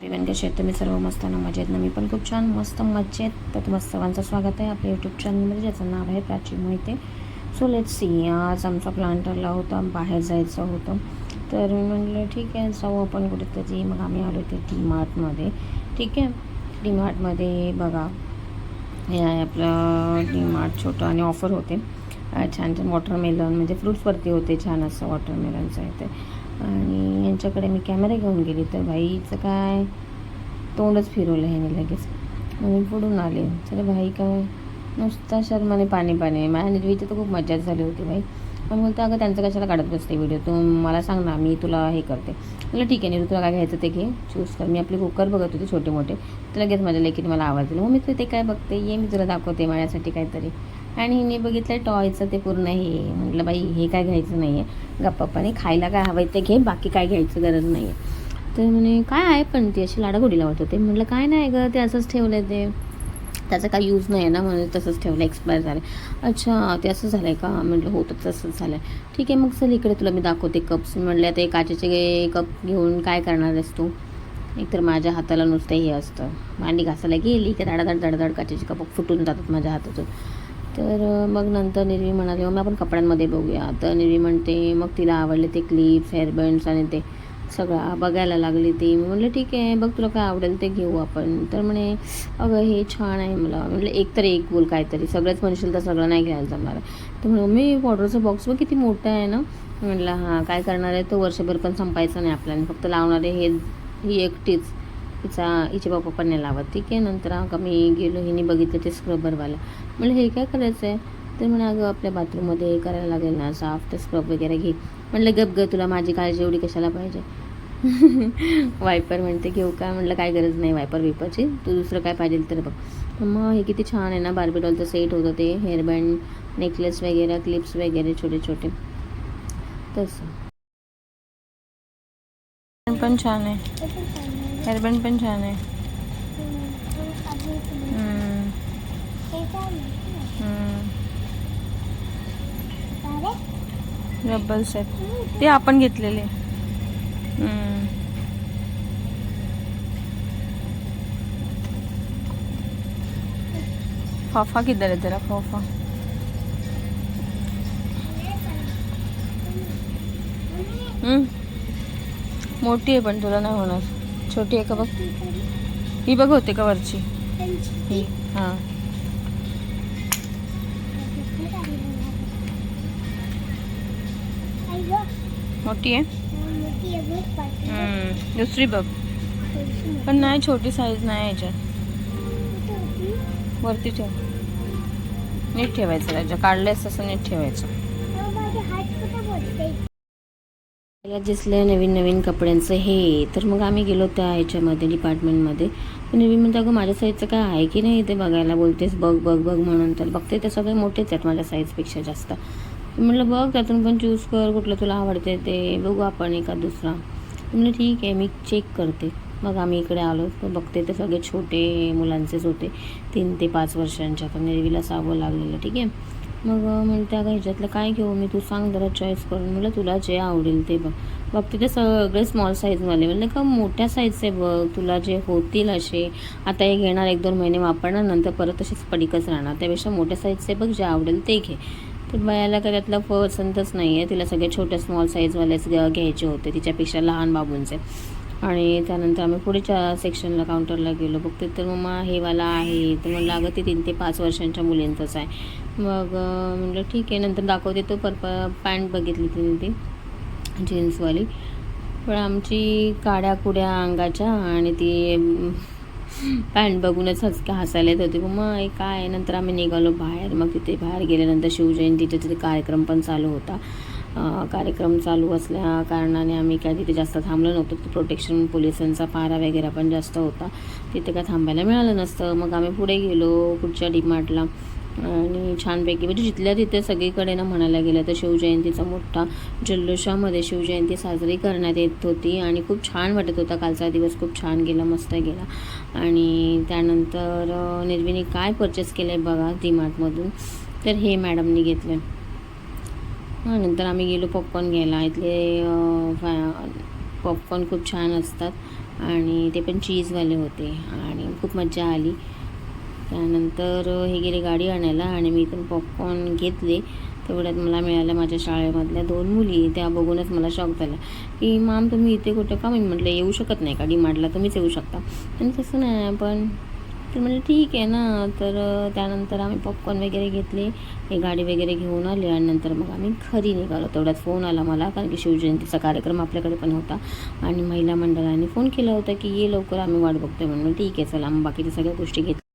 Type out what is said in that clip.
Even कसे आहेत तुम्ही सर्व मस्त ना मजेत. ना मी पण खूप छान मस्त मजेत तर तुम्हाला सर्वांचं स्वागत आहे आपल्या यूट्यूब चॅनलमध्ये ज्याचं नाव आहे Prachi Mohite. So let see आज आमचा प्लॅन ठरला होता बाहेर जायचं होतं. तर मी म्हटलं ठीक आहे जाऊ आपण कुठेतरी. मग आम्ही आलो ते डी मार्टमध्ये ठीक आहे? डी मार्टमध्ये बघा. हे आहे आपलं डी मार्ट छोटं आणि ऑफर होते. छान छान वॉटरमेलन म्हणजे फ्रुट्सवरती होते छान असं वॉटरमेलनचं आहे ते आणि यांच्याकडे मी कॅमेरा घेऊन गेली. तर भाईचं काय? तोंडच फिरवलं ह्याने लगेच. म्हणून पुढून आले. तर भाई काय? नुसता शर्माने पाणी पाणी. माझ्या निर्वीची तर खूप मजाच झाली होती भाई. पण बोलतो अगं त्यांचं कशाला काढत बसते व्हिडिओ तू मला सांग ना मी तुला हे करते. म्हटलं ठीक आहे नीरू तुला काय घ्यायचं ते घे. चूज कर. मी आपले कुकर बघत होते छोटे मोठे तर लगेच माझ्या लेकीने मला आवाज दिला. मग मी ते काय बघते? ये मी तुला दाखवते माझ्यासाठी काहीतरी. आणि हिने बघितलं टॉयचं ते पूर्ण हे म्हटलं बाई हे काय घ्यायचं नाही आहे गप्पाने खायला काय हवं ते घे बाकी काय घ्यायचं गरज नाही आहे तर म्हणे काय आहे पण ती अशी लाडागोडी लावत होते म्हटलं काय नाही गं ते असंच ठेवलं ते त्याचा काही यूज नाही आहे ना म्हणून तसंच ठेवलं एक्सपायर झालं अच्छा ते असं झालं आहे का म्हटलं हो तर तसंच झालं आहे ठीक आहे मग चल इकडे तुला मी दाखवते कप्स म्हटलं ते काचेचे कप घेऊन काय करणार आहेस तू एकतर माझ्या हाताला नुसतं हे असतं मांडी घासायला गेली की धडाधड धडधड काचेचे कप फुटून जातात माझ्या हातातून तर मग नंतर निर्वी म्हणाले मग आपण कपड्यांमध्ये बघूया. तर निर्वी म्हणते मग तिला आवडले ते क्लिप्स हेअरबँड्स आणि ते सगळं बघायला लागली ती. मी म्हटलं ठीक आहे बघ तुला काय आवडेल ते घेऊ आपण. तर म्हणे अगं हे छान आहे मला. म्हटलं एक तर एक बोल काहीतरी सगळंच म्हणशील तर सगळं नाही घ्यायला जमणार. तर म्हणून मी ऑर्डरचा बॉक्स बघ किती मोठा आहे ना. म्हटलं हां काय करणार आहे? तो वर्षभर पण संपायचा नाही आपल्याला फक्त लावणारे हे ही एकटीच. हिचा हिचे बाप्पा पण नाही लावत. ठीक आहे नंतर अगं मी गेलो हिने बघितलं ते स्क्रबरवाला म्हणलं हे काय करायचं आहे तर म्हणे अगं आपल्या बाथरूममध्ये हे करायला लागेल ना साफ तर स्क्रब वगैरे घे. म्हणलं गप ग तुला माझी काळजी एवढी कशाला पाहिजे? वायपर म्हणते घेऊ का? म्हटलं काय गरज नाही वायपर विपरची तू दुसरं काय पाहिजे तर बघ. मग हे किती छान आहे ना बार्बी डॉलचं सेट होतं ते. हेअरबँड नेकलेस वगैरे क्लिप्स वगैरे छोटे छोटे. तसं. पण छान आहे. हेअरबँड पण छान आहे. रबल्स आहेत. सेट ते आपण घेतलेले. फाफा किधर है जरा फाफा? मोठी आहे पण तुला नाही होणार. छोटी आहे का बघ? ही बघ होते का वरची? ही हां. मोठी आहे? दुसरी बघ. पण नाही छोटी साईज नाही याच्यात. वरती ठेव. नीट ठेवायचं त्याच्या काढलेस तसं नीट ठेवायचं. मला दिसलं नवीन नवीन कपड्यांचं हे तर मग आम्ही गेलो त्या ह्याच्यामध्ये डिपार्टमेंटमध्ये पण नवीन म्हणते अगं माझ्या साईजचं काय आहे की नाही ते बघायला? बोलतेस बघ बघ बघ म्हणून. तर बघते ते सगळे मोठेच आहेत माझ्या साईजपेक्षा जास्त. म्हटलं बघ त्यातून पण चूज कर कुठलं तुला आवडते ते बघू आपण एका दुसरा. म्हणलं ठीक आहे मी चेक करते. मग आम्ही इकडे आलो तर बघते ते सगळे छोटे मुलांचेच होते तीन ते पाच वर्षांच्या. तर नेरवीला सावं लागलेलं ठीक आहे? मग म्हणत्या का ह्याच्यातलं काय घेऊ? मी तू सांग जरा चॉईस करून. म्हटलं तुला जे आवडेल ते बघ. बघते ते सगळे स्मॉल साईजवाले म्हणलं का मोठ्या साईजचे बघ. तुला जे होतील असे. आता हे घेणार एक दोन महिने वापरणार नंतर परत तसेच पडिकच राहणार. त्यापेक्षा मोठ्या साईजचे बघ जे आवडेल ते घे. तर बायाला काय त्यातलं पसंतच नाही आहे तिला सगळे छोट्या स्मॉल साईजवालेच घ्यायचे होते. तिच्यापेक्षा लहान बाबूंचे. आणि त्यानंतर आम्ही पुढेच्या सेक्शनला काउंटरला गेलो. बघते तर मग हेवाला आहे. तर म्हणलं अगं ते तीन ते पाच वर्षांच्या मुलींचंच आहे. मग म्हटलं ठीक आहे नंतर दाखवते तो पर्प पॅन्ट बघितली तिने ती जीन्सवाली. पण आमची काड्या कुड्या अंगाच्या आणि ती पॅन्ट बघूनच हसका हसायला येत होती. मग काय नंतर आम्ही निघालो बाहेर. मग तिथे बाहेर गेल्यानंतर शिवजयंतीचा तिथे कार्यक्रम पण चालू होता. कार्यक्रम चालू असल्या कारणाने आम्ही काय तिथे जास्त थांबलो नव्हतो. प्रोटेक्शन पोलिसांचा पारा वगैरे पण जास्त होता. तिथे काय थांबायला मिळालं नसतं. मग आम्ही पुढे गेलो पुढच्या डीमार्टला आणि छानपैकी. म्हणजे जिथल्या तिथे सगळीकडे ना म्हणायला गेलं तर शिवजयंतीचा मोठा जल्लोषामध्ये शिवजयंती साजरी करण्यात येत होती आणि खूप छान वाटत होता. कालचा दिवस खूप छान गेला मस्त गेला. आणि त्यानंतर निर्विनी काय परचेस केलं आहे बघा डीमार्टमधून? तर हे मॅडमनी घेतलं हां नंतर आम्ही गेलो पॉपकॉर्न घ्यायला. इथले पॉपकॉर्न खूप छान असतात आणि ते पण चीजवाले होते आणि खूप मजा आली. त्यानंतर हे गेले गाडी आणायला आणि मी पण पॉपकॉर्न घेतले. तेवढ्यात मला मिळाल्या माझ्या शाळेमधल्या दोन मुली. त्या बघूनच मला शॉक झाला. की माम तुम्ही इथे कुठं का? मी म्हटलं येऊ शकत नाही का? डीमार्टला तुम्हीच येऊ शकता. आणि तसं नाही पण तर म्हणजे ठीक आहे ना. तर त्यानंतर आम्ही पॉपकॉर्न वगैरे घेतले. हे गाडी वगैरे घेऊन आले आणि नंतर मग आम्ही घरी निघालो. तेवढ्यात फोन आला मला कारण की शिवजयंतीचा कार्यक्रम आपल्याकडे पण होता. आणि महिला मंडळाने फोन केला होता की ये लवकर आम्ही वाट बघतोय. म्हणून ठीक आहे चला मग बाकीच्या सगळ्या गोष्टी घेतल्या